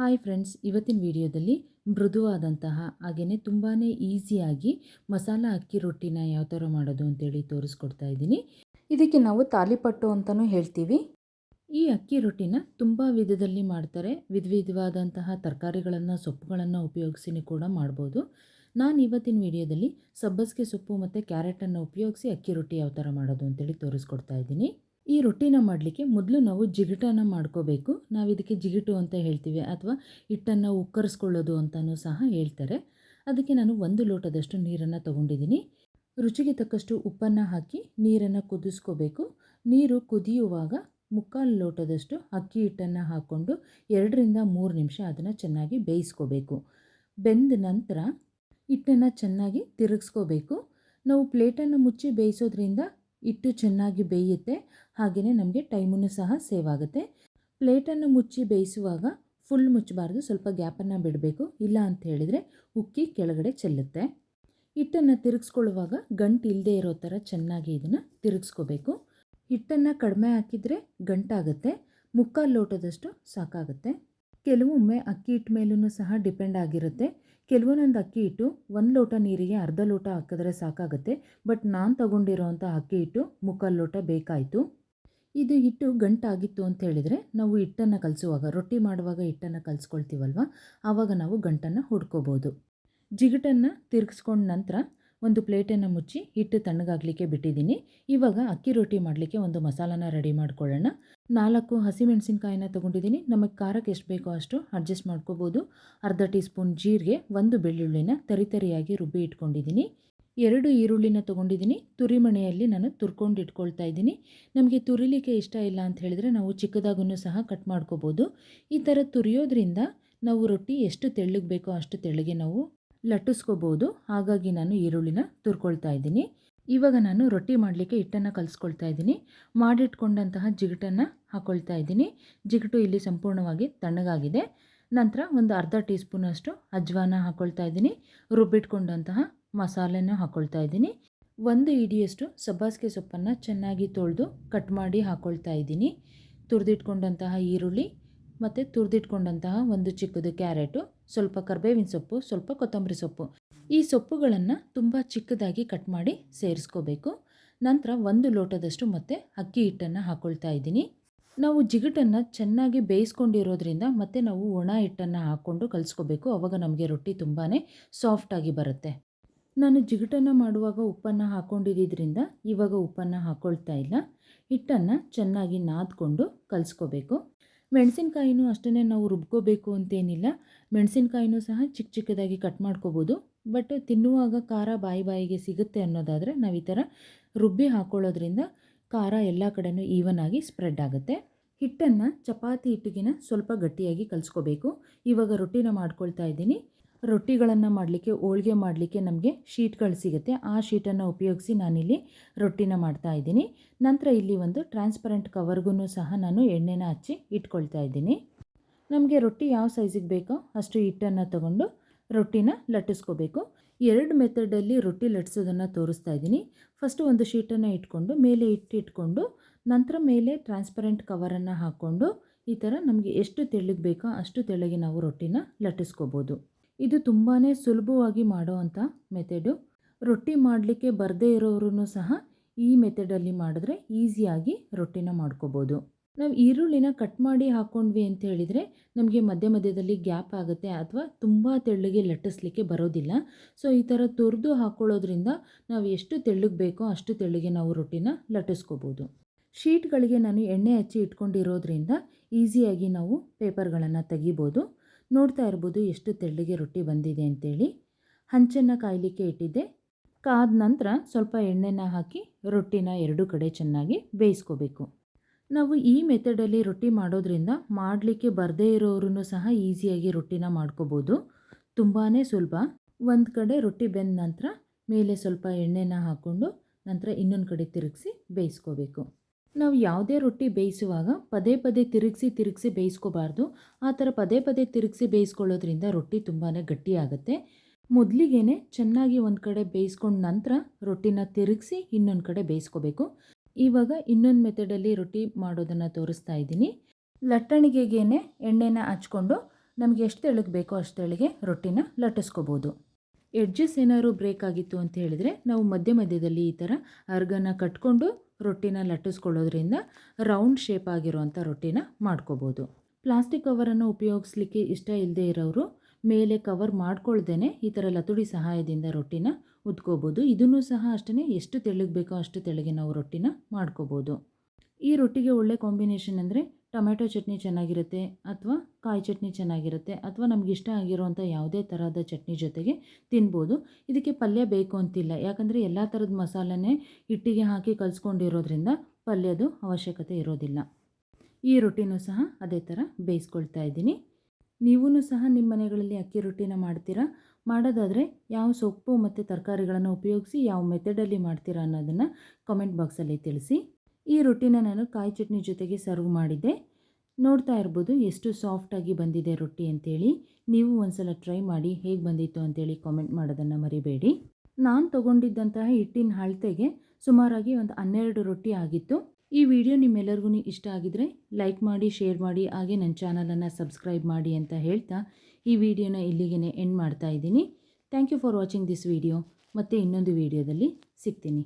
Hi friends, ಇವತ್ತಿನ ವಿಡಿಯೋದಲ್ಲಿ ಮೃದುವಾದಂತಹ ಹಾಗೆಯೇ ತುಂಬಾ ಈಸಿಯಾಗಿ ಮಸಾಲ ಅಕ್ಕಿ ರೊಟ್ಟಿನ ಯಾವ ಥರ ಮಾಡೋದು ಅಂತೇಳಿ ತೋರಿಸ್ಕೊಡ್ತಾ ಇದ್ದೀನಿ. ಇದಕ್ಕೆ ನಾವು ತಾಲಿಪಟ್ಟು ಅಂತಲೂ ಹೇಳ್ತೀವಿ. ಈ ಅಕ್ಕಿ ರೊಟ್ಟಿನ ತುಂಬ ವಿಧದಲ್ಲಿ ಮಾಡ್ತಾರೆ. ವಿಧ ವಿಧವಾದಂತಹ ತರಕಾರಿಗಳನ್ನು, ಸೊಪ್ಪುಗಳನ್ನು ಉಪಯೋಗಿಸಿ ಕೂಡ ಮಾಡ್ಬೋದು. ನಾನು ಇವತ್ತಿನ ವಿಡಿಯೋದಲ್ಲಿ ಸಬ್ಬಸಿಗೆ ಸೊಪ್ಪು ಮತ್ತು ಕ್ಯಾರೆಟನ್ನು ಉಪಯೋಗಿಸಿ ಅಕ್ಕಿ ರೊಟ್ಟಿ ಯಾವ ಥರ ಮಾಡೋದು ಅಂತೇಳಿ ತೋರಿಸ್ಕೊಡ್ತಾ ಇದ್ದೀನಿ. ಈ ರೊಟ್ಟಿನ ಮಾಡಲಿಕ್ಕೆ ಮೊದಲು ನಾವು ಜಿಗಟನ್ನು ಮಾಡ್ಕೋಬೇಕು. ನಾವು ಇದಕ್ಕೆ ಜಿಗಿಟು ಅಂತ ಹೇಳ್ತೀವಿ ಅಥವಾ ಹಿಟ್ಟನ್ನು ಉಕ್ಕರಿಸ್ಕೊಳ್ಳೋದು ಅಂತಲೂ ಸಹ ಹೇಳ್ತಾರೆ. ಅದಕ್ಕೆ ನಾನು ಒಂದು ಲೋಟದಷ್ಟು ನೀರನ್ನು ತಗೊಂಡಿದ್ದೀನಿ. ರುಚಿಗೆ ತಕ್ಕಷ್ಟು ಉಪ್ಪನ್ನು ಹಾಕಿ ನೀರನ್ನು ಕುದಿಸ್ಕೋಬೇಕು. ನೀರು ಕುದಿಯುವಾಗ ಮುಕ್ಕಾಲು ಲೋಟದಷ್ಟು ಅಕ್ಕಿ ಹಿಟ್ಟನ್ನು ಹಾಕ್ಕೊಂಡು ಎರಡರಿಂದ ಮೂರು ನಿಮಿಷ ಅದನ್ನು ಚೆನ್ನಾಗಿ ಬೇಯಿಸ್ಕೋಬೇಕು. ಬೆಂದ ನಂತರ ಹಿಟ್ಟನ್ನು ಚೆನ್ನಾಗಿ ತಿರುಗಿಸ್ಕೋಬೇಕು. ನಾವು ಪ್ಲೇಟನ್ನು ಮುಚ್ಚಿ ಬೇಯಿಸೋದ್ರಿಂದ ಹಿಟ್ಟು ಚೆನ್ನಾಗಿ ಬೇಯುತ್ತೆ ಹಾಗೆಯೇ ನಮಗೆ ಟೈಮನ್ನು ಸಹ ಸೇವ್ ಆಗುತ್ತೆ. ಪ್ಲೇಟನ್ನು ಮುಚ್ಚಿ ಬೇಯಿಸುವಾಗ ಫುಲ್ ಮುಚ್ಚಬಾರ್ದು, ಸ್ವಲ್ಪ ಗ್ಯಾಪನ್ನು ಬಿಡಬೇಕು. ಇಲ್ಲ ಅಂತ ಹೇಳಿದರೆ ಉಕ್ಕಿ ಕೆಳಗಡೆ ಚೆಲ್ಲುತ್ತೆ. ಹಿಟ್ಟನ್ನು ತಿರುಗಿಸ್ಕೊಳ್ಳುವಾಗ ಗಂಟು ಇಲ್ಲದೆ ಇರೋ ಥರ ಚೆನ್ನಾಗಿ ಇದನ್ನು ತಿರುಗಿಸ್ಕೋಬೇಕು. ಹಿಟ್ಟನ್ನು ಕಡಿಮೆ ಹಾಕಿದರೆ ಗಂಟಾಗುತ್ತೆ, ಮುಕ್ಕಾಲು ಲೋಟದಷ್ಟು ಸಾಕಾಗುತ್ತೆ. ಕೆಲವೊಮ್ಮೆ ಅಕ್ಕಿ ಹಿಟ್ಟು ಮೇಲೂ ಸಹ ಡಿಪೆಂಡ್ ಆಗಿರುತ್ತೆ. ಕೆಲವೊಂದೊಂದು ಅಕ್ಕಿ ಹಿಟ್ಟು ಒಂದು ಲೋಟ ನೀರಿಗೆ ಅರ್ಧ ಲೋಟ ಹಾಕಿದ್ರೆ ಸಾಕಾಗುತ್ತೆ. ಬಟ್ ನಾನು ತಗೊಂಡಿರೋವಂಥ ಅಕ್ಕಿ ಹಿಟ್ಟು ಮುಕ್ಕಾಲು ಲೋಟ ಬೇಕಾಯಿತು. ಇದು ಹಿಟ್ಟು ಗಂಟಾಗಿತ್ತು ಅಂತ ಹೇಳಿದರೆ ನಾವು ಹಿಟ್ಟನ್ನು ಕಲಿಸುವಾಗ, ರೊಟ್ಟಿ ಮಾಡುವಾಗ ಹಿಟ್ಟನ್ನು ಕಲಿಸ್ಕೊಳ್ತೀವಲ್ವ? ಆವಾಗ ನಾವು ಗಂಟನ್ನು ಹುಡ್ಕೋಬೋದು. ಜಿಗಟನ್ನು ತಿರುಗಿಸ್ಕೊಂಡ ನಂತರ ಒಂದು ಪ್ಲೇಟನ್ನು ಮುಚ್ಚಿ ಹಿಟ್ಟು ತಣ್ಣಗಾಗಲಿಕ್ಕೆ ಬಿಟ್ಟಿದ್ದೀನಿ. ಇವಾಗ ಅಕ್ಕಿ ರೊಟ್ಟಿ ಮಾಡಲಿಕ್ಕೆ ಒಂದು ಮಸಾಲಾನ ರೆಡಿ ಮಾಡ್ಕೊಳ್ಳೋಣ. ನಾಲ್ಕು ಹಸಿಮೆಣಸಿನ್ಕಾಯಿನ ತೊಗೊಂಡಿದ್ದೀನಿ. ನಮಗೆ ಖಾರಕ್ಕೆ ಎಷ್ಟು ಬೇಕೋ ಅಷ್ಟು ಅಡ್ಜಸ್ಟ್ ಮಾಡ್ಕೋಬೋದು. ಅರ್ಧ ಟೀ ಸ್ಪೂನ್ ಜೀರಿಗೆ, ಒಂದು ಬೆಳ್ಳುಳ್ಳಿನ ತರಿತರಿಯಾಗಿ ರುಬ್ಬಿ ಇಟ್ಕೊಂಡಿದ್ದೀನಿ. ಎರಡು ಈರುಳ್ಳಿನ ತೊಗೊಂಡಿದ್ದೀನಿ. ತುರಿಮಣೆಯಲ್ಲಿ ನಾನು ತುರ್ಕೊಂಡು ಇಟ್ಕೊಳ್ತಾ ಇದ್ದೀನಿ. ನಮಗೆ ತುರಿಲಿಕ್ಕೆ ಇಷ್ಟ ಇಲ್ಲ ಅಂತ ಹೇಳಿದ್ರೆ ನಾವು ಚಿಕ್ಕದಾಗೂ ಸಹ ಕಟ್ ಮಾಡ್ಕೋಬೋದು. ಈ ಥರ ತುರಿಯೋದ್ರಿಂದ ನಾವು ರೊಟ್ಟಿ ಎಷ್ಟು ತೆಳ್ಳಗೆ ಬೇಕೋ ಅಷ್ಟು ತೆಳ್ಳಗೆ ನಾವು ಲಟ್ಟಿಸ್ಕೋಬೋದು. ಹಾಗಾಗಿ ನಾನು ಈರುಳ್ಳಿನ ತುರ್ಕೊಳ್ತಾ ಇದ್ದೀನಿ. ಇವಾಗ ನಾನು ರೊಟ್ಟಿ ಮಾಡಲಿಕ್ಕೆ ಹಿಟ್ಟನ್ನು ಕಲಿಸ್ಕೊಳ್ತಾ ಇದ್ದೀನಿ. ಮಾಡಿಟ್ಕೊಂಡಂತಹ ಜಿಗಟನ್ನು ಹಾಕ್ಕೊಳ್ತಾ ಇದ್ದೀನಿ. ಜಿಗಟು ಇಲ್ಲಿ ಸಂಪೂರ್ಣವಾಗಿ ತಣ್ಣಗಾಗಿದೆ. ನಂತರ ಒಂದು ಅರ್ಧ ಟೀ ಸ್ಪೂನಷ್ಟು ಅಜ್ವಾನ ಹಾಕ್ಕೊಳ್ತಾ ಇದ್ದೀನಿ. ರುಬ್ಬಿಟ್ಕೊಂಡಂತಹ ಮಸಾಲೆನೂ ಹಾಕ್ಕೊಳ್ತಾ ಇದ್ದೀನಿ. ಒಂದು ಇಡಿಯಷ್ಟು ಸಬ್ಬಾಸಿಗೆ ಸೊಪ್ಪನ್ನು ಚೆನ್ನಾಗಿ ತೊಳೆದು ಕಟ್ ಮಾಡಿ ಹಾಕ್ಕೊಳ್ತಾ ಇದ್ದೀನಿ. ತುರಿದಿಟ್ಕೊಂಡಂತಹ ಈರುಳ್ಳಿ ಮತ್ತು ತುರಿದಿಟ್ಕೊಂಡಂತಹ ಒಂದು ಚಿಕ್ಕದು ಕ್ಯಾರೆಟು, ಸ್ವಲ್ಪ ಕರ್ಬೇವಿನ ಸೊಪ್ಪು, ಸ್ವಲ್ಪ ಕೊತ್ತಂಬರಿ ಸೊಪ್ಪು. ಈ ಸೊಪ್ಪುಗಳನ್ನು ತುಂಬ ಚಿಕ್ಕದಾಗಿ ಕಟ್ ಮಾಡಿ ಸೇರಿಸ್ಕೋಬೇಕು. ನಂತರ ಒಂದು ಲೋಟದಷ್ಟು ಮತ್ತು ಅಕ್ಕಿ ಹಿಟ್ಟನ್ನು ಹಾಕ್ಕೊಳ್ತಾ ಇದ್ದೀನಿ. ನಾವು ಜಿಗಟನ್ನು ಚೆನ್ನಾಗಿ ಬೇಯಿಸ್ಕೊಂಡಿರೋದ್ರಿಂದ ಮತ್ತೆ ನಾವು ಒಣ ಹಿಟ್ಟನ್ನು ಹಾಕ್ಕೊಂಡು ಕಲಿಸ್ಕೋಬೇಕು. ಆವಾಗ ನಮಗೆ ರೊಟ್ಟಿ ತುಂಬಾ ಸಾಫ್ಟಾಗಿ ಬರುತ್ತೆ. ನಾನು ಜಿಗಟನ್ನು ಮಾಡುವಾಗ ಉಪ್ಪನ್ನು ಹಾಕ್ಕೊಂಡಿದ್ದರಿಂದ ಇವಾಗ ಉಪ್ಪನ್ನು ಹಾಕ್ಕೊಳ್ತಾ ಇಲ್ಲ. ಹಿಟ್ಟನ್ನು ಚೆನ್ನಾಗಿ ನಾದ್ಕೊಂಡು ಕಲಿಸ್ಕೋಬೇಕು. ಮೆಣಸಿನ್ಕಾಯಿನೂ ಅಷ್ಟೇ ನಾವು ರುಬ್ಕೋಬೇಕು ಅಂತೇನಿಲ್ಲ. ಮೆಣಸಿನ್ಕಾಯಿನೂ ಸಹ ಚಿಕ್ಕ ಚಿಕ್ಕದಾಗಿ ಕಟ್ ಮಾಡ್ಕೋಬೋದು. ಬಟ್ ತಿನ್ನುವಾಗ ಖಾರ ಬಾಯಿ ಬಾಯಿಗೆ ಸಿಗುತ್ತೆ ಅನ್ನೋದಾದರೆ ನಾವು ಈ ಥರ ರುಬ್ಬಿ ಹಾಕ್ಕೊಳ್ಳೋದ್ರಿಂದ ಖಾರ ಎಲ್ಲ ಕಡೆಯೂ ಈವನ್ ಆಗಿ ಸ್ಪ್ರೆಡ್ ಆಗುತ್ತೆ. ಹಿಟ್ಟನ್ನು ಚಪಾತಿ ಹಿಟ್ಟಿಗಿನ ಸ್ವಲ್ಪ ಗಟ್ಟಿಯಾಗಿ ಕಲಿಸ್ಕೋಬೇಕು. ಇವಾಗ ರೊಟ್ಟಿನ ಮಾಡ್ಕೊಳ್ತಾ ಇದ್ದೀನಿ. ರೊಟ್ಟಿಗಳನ್ನು ಮಾಡಲಿಕ್ಕೆ, ಹೋಳಿಗೆ ಮಾಡಲಿಕ್ಕೆ ನಮಗೆ ಶೀಟ್ಗಳು ಸಿಗುತ್ತೆ. ಆ ಶೀಟನ್ನು ಉಪಯೋಗಿಸಿ ನಾನಿಲ್ಲಿ ರೊಟ್ಟಿನ ಮಾಡ್ತಾ ಇದ್ದೀನಿ. ನಂತರ ಇಲ್ಲಿ ಒಂದು ಟ್ರಾನ್ಸ್ಪರೆಂಟ್ ಕವರ್ಗೂ ಸಹ ನಾನು ಎಣ್ಣೆನ ಹಚ್ಚಿ ಇಟ್ಕೊಳ್ತಾ ಇದ್ದೀನಿ. ನಮಗೆ ರೊಟ್ಟಿ ಯಾವ ಸೈಜಿಗೆ ಬೇಕೋ ಅಷ್ಟು ಹಿಟ್ಟನ್ನು ತಗೊಂಡು ರೊಟ್ಟಿನ ಲಟ್ಟಿಸ್ಕೋಬೇಕು. ಎರಡು ಮೆಥಡಲ್ಲಿ ರೊಟ್ಟಿ ಲಟ್ಟಿಸೋದನ್ನು ತೋರಿಸ್ತಾ ಇದ್ದೀನಿ. ಫಸ್ಟು ಒಂದು ಶೀಟನ್ನು ಇಟ್ಕೊಂಡು, ಮೇಲೆ ಇಟ್ಟು ಇಟ್ಕೊಂಡು, ನಂತರ ಮೇಲೆ ಟ್ರಾನ್ಸ್ಪರೆಂಟ್ ಕವರನ್ನು ಹಾಕ್ಕೊಂಡು, ಈ ಥರ ನಮಗೆ ಎಷ್ಟು ತೆಳ್ಳಗೆ ಬೇಕೋ ಅಷ್ಟು ತೆಳ್ಳಗೆ ನಾವು ರೊಟ್ಟಿನ ಲಟ್ಟಿಸ್ಕೋಬೋದು. ಇದು ತುಂಬಾ ಸುಲಭವಾಗಿ ಮಾಡೋವಂಥ ಮೆಥಡು. ರೊಟ್ಟಿ ಮಾಡಲಿಕ್ಕೆ ಬರದೇ ಇರೋರು ಸಹ ಈ ಮೆಥಡಲ್ಲಿ ಮಾಡಿದ್ರೆ ಈಸಿಯಾಗಿ ರೊಟ್ಟಿನ ಮಾಡ್ಕೋಬೋದು. ನಾವು ಈರುಳ್ಳಿನ ಕಟ್ ಮಾಡಿ ಹಾಕ್ಕೊಂಡ್ವಿ ಅಂತ ಹೇಳಿದರೆ ನಮಗೆ ಮಧ್ಯ ಮಧ್ಯದಲ್ಲಿ ಗ್ಯಾಪ್ ಆಗುತ್ತೆ ಅಥವಾ ತುಂಬ ತೆಳ್ಳಗೆ ಲಟ್ಟಿಸ್ಲಿಕ್ಕೆ ಬರೋದಿಲ್ಲ. ಸೊ, ಈ ಥರ ತುರಿದು ಹಾಕ್ಕೊಳ್ಳೋದ್ರಿಂದ ನಾವು ಎಷ್ಟು ತೆಳ್ಳಗೆ ಬೇಕೋ ಅಷ್ಟು ತೆಳ್ಳಗೆ ನಾವು ರೊಟ್ಟಿನ ಲಟ್ಟಿಸ್ಕೋಬೋದು. ಶೀಟ್ಗಳಿಗೆ ನಾನು ಎಣ್ಣೆ ಹಚ್ಚಿ ಇಟ್ಕೊಂಡಿರೋದ್ರಿಂದ ಈಸಿಯಾಗಿ ನಾವು ಪೇಪರ್ಗಳನ್ನು ತೆಗಿಬೋದು. ನೋಡ್ತಾ ಇರ್ಬೋದು ಎಷ್ಟು ತೆಳ್ಳಗೆ ರೊಟ್ಟಿ ಬಂದಿದೆ ಅಂತೇಳಿ. ಹಂಚನ್ನು ಕಾಯಲಿಕ್ಕೆ ಇಟ್ಟಿದ್ದೆ. ಕಾದ ನಂತರ ಸ್ವಲ್ಪ ಎಣ್ಣೆನ ಹಾಕಿ ರೊಟ್ಟಿನ ಎರಡು ಕಡೆ ಚೆನ್ನಾಗಿ ಬೇಯಿಸ್ಕೋಬೇಕು. ನಾವು ಈ ಮೆಥಡಲ್ಲಿ ರೊಟ್ಟಿ ಮಾಡೋದ್ರಿಂದ ಮಾಡಲಿಕ್ಕೆ ಬರದೇ ಇರೋರು ಸಹ ಈಸಿಯಾಗಿ ರೊಟ್ಟಿನ ಮಾಡ್ಕೋಬೋದು. ತುಂಬಾ ಸುಲಭ. ಒಂದು ಕಡೆ ರೊಟ್ಟಿ ಬೆಂದ ನಂತರ ಮೇಲೆ ಸ್ವಲ್ಪ ಎಣ್ಣೆನ ಹಾಕ್ಕೊಂಡು ನಂತರ ಇನ್ನೊಂದು ಕಡೆ ತಿರುಗಿಸಿ ಬೇಯಿಸ್ಕೋಬೇಕು. ನಾವು ಯಾವುದೇ ರೊಟ್ಟಿ ಬೇಯಿಸುವಾಗ ಪದೇ ಪದೇ ತಿರುಗಿಸಿ ತಿರುಗಿಸಿ ಬೇಯಿಸ್ಕೋಬಾರ್ದು. ಆ ಥರ ಪದೇ ಪದೇ ತಿರುಗಿಸಿ ಬೇಯಿಸ್ಕೊಳ್ಳೋದ್ರಿಂದ ರೊಟ್ಟಿ ತುಂಬಾ ಗಟ್ಟಿಯಾಗುತ್ತೆ. ಮೊದಲಿಗೆ ಚೆನ್ನಾಗಿ ಒಂದು ಕಡೆ ಬೇಯಿಸ್ಕೊಂಡು ನಂತರ ರೊಟ್ಟಿನ ತಿರುಗಿಸಿ ಇನ್ನೊಂದು ಕಡೆ ಬೇಯಿಸ್ಕೋಬೇಕು. ಇವಾಗ ಇನ್ನೊಂದು ಮೆಥಡಲ್ಲಿ ರೊಟ್ಟಿ ಮಾಡೋದನ್ನು ತೋರಿಸ್ತಾ ಇದ್ದೀನಿ. ಲಟ್ಟಣಿಗೆಗೇ ಎಣ್ಣೆನ ಹಚ್ಕೊಂಡು ನಮಗೆ ಎಷ್ಟು ತೆಳಗೆ ಬೇಕೋ ಅಷ್ಟು ತೆಳಗೆ ರೊಟ್ಟಿನ ಲಟ್ಟಿಸ್ಕೋಬೋದು. ಎಡ್ಜಸ್ ಏನಾದ್ರು ಬ್ರೇಕ್ ಆಗಿತ್ತು ಅಂತ ಹೇಳಿದರೆ ನಾವು ಮಧ್ಯ ಮಧ್ಯದಲ್ಲಿ ಈ ಥರ ಅರ್ಗನ ಕಟ್ಕೊಂಡು ರೊಟ್ಟಿನ ಲಟ್ಟಿಸ್ಕೊಳ್ಳೋದ್ರಿಂದ ರೌಂಡ್ ಶೇಪ್ ಆಗಿರುವಂಥ ರೊಟ್ಟಿನ ಮಾಡ್ಕೋಬೋದು. ಪ್ಲಾಸ್ಟಿಕ್ ಕವರನ್ನು ಉಪಯೋಗಿಸ್ಲಿಕ್ಕೆ ಇಷ್ಟ ಇಲ್ಲದೆ ಇರೋರು ಮೇಲೆ ಕವರ್ ಮಾಡ್ಕೊಳ್ದೇ ಈ ಥರ ಲತುಡಿ ಸಹಾಯದಿಂದ ರೊಟ್ಟಿನ ಉದ್ಕೋಬೋದು. ಇದನ್ನು ಸಹ ಅಷ್ಟೇ ಎಷ್ಟು ತೆಳ್ಳಗೆ ಬೇಕೋ ಅಷ್ಟು ತೆಳಗೆ ನಾವು ರೊಟ್ಟಿನ ಮಾಡ್ಕೋಬೋದು. ಈ ರೊಟ್ಟಿಗೆ ಒಳ್ಳೆ ಕಾಂಬಿನೇಷನ್ ಅಂದರೆ ಟೊಮೆಟೊ ಚಟ್ನಿ ಚೆನ್ನಾಗಿರುತ್ತೆ ಅಥವಾ ಕಾಯಿ ಚಟ್ನಿ ಚೆನ್ನಾಗಿರುತ್ತೆ ಅಥವಾ ನಮ್ಗೆ ಇಷ್ಟ ಆಗಿರುವಂಥ ಯಾವುದೇ ಥರದ ಚಟ್ನಿ ಜೊತೆಗೆ ತಿನ್ಬೋದು. ಇದಕ್ಕೆ ಪಲ್ಯ ಬೇಕು ಅಂತಿಲ್ಲ. ಯಾಕಂದರೆ ಎಲ್ಲ ಥರದ ಮಸಾಲೆನೇ ಹಿಟ್ಟಿಗೆ ಹಾಕಿ ಕಲಿಸ್ಕೊಂಡಿರೋದ್ರಿಂದ ಪಲ್ಯದ ಅವಶ್ಯಕತೆ ಇರೋದಿಲ್ಲ. ಈ ರೊಟ್ಟಿನೂ ಸಹ ಅದೇ ಥರ ಬೇಯಿಸ್ಕೊಳ್ತಾ ಇದ್ದೀನಿ. ನೀವೂ ಸಹ ನಿಮ್ಮ ಮನೆಗಳಲ್ಲಿ ಅಕ್ಕಿ ರೊಟ್ಟಿನ ಮಾಡ್ತೀರಾ? ಮಾಡೋದಾದರೆ ಯಾವ ಸೊಪ್ಪು ಮತ್ತು ತರಕಾರಿಗಳನ್ನು ಉಪಯೋಗಿಸಿ ಯಾವ ಮೆಥಡಲ್ಲಿ ಮಾಡ್ತೀರಾ ಅನ್ನೋದನ್ನು ಕಾಮೆಂಟ್ ಬಾಕ್ಸಲ್ಲಿ ತಿಳಿಸಿ. ಈ ರೊಟ್ಟಿನ ನಾನು ಕಾಯಿ ಚಟ್ನಿ ಜೊತೆಗೆ ಸರ್ವ್ ಮಾಡಿದ್ದೆ. ನೋಡ್ತಾ ಇರ್ಬೋದು ಎಷ್ಟು ಸಾಫ್ಟಾಗಿ ಬಂದಿದೆ ರೊಟ್ಟಿ ಅಂತೇಳಿ. ನೀವು ಒಂದ್ಸಲ ಟ್ರೈ ಮಾಡಿ ಹೇಗೆ ಬಂದಿತ್ತು ಅಂತೇಳಿ ಕಾಮೆಂಟ್ ಮಾಡೋದನ್ನು ಮರಿಬೇಡಿ. ನಾನು ತೊಗೊಂಡಿದ್ದಂತಹ ಹಿಟ್ಟಿನ ಅಳತೆಗೆ ಸುಮಾರಾಗಿ ಒಂದು ಹನ್ನೆರಡು ರೊಟ್ಟಿ ಆಗಿತ್ತು. ಈ ವಿಡಿಯೋ ನಿಮ್ಮೆಲ್ಲರಿಗೂ ಇಷ್ಟ ಆಗಿದರೆ ಲೈಕ್ ಮಾಡಿ ಶೇರ್ ಮಾಡಿ, ಹಾಗೆ ನನ್ನ ಚಾನಲನ್ನು ಸಬ್ಸ್ಕ್ರೈಬ್ ಮಾಡಿ ಅಂತ ಹೇಳ್ತಾ ಈ ವಿಡಿಯೋನ ಇಲ್ಲಿಗೆ ಎಂಡ್ ಮಾಡ್ತಾ ಇದ್ದೀನಿ. Thank you for watching this video ಮತ್ತು ಇನ್ನೊಂದು ವಿಡಿಯೋದಲ್ಲಿ ಸಿಗ್ತೀನಿ.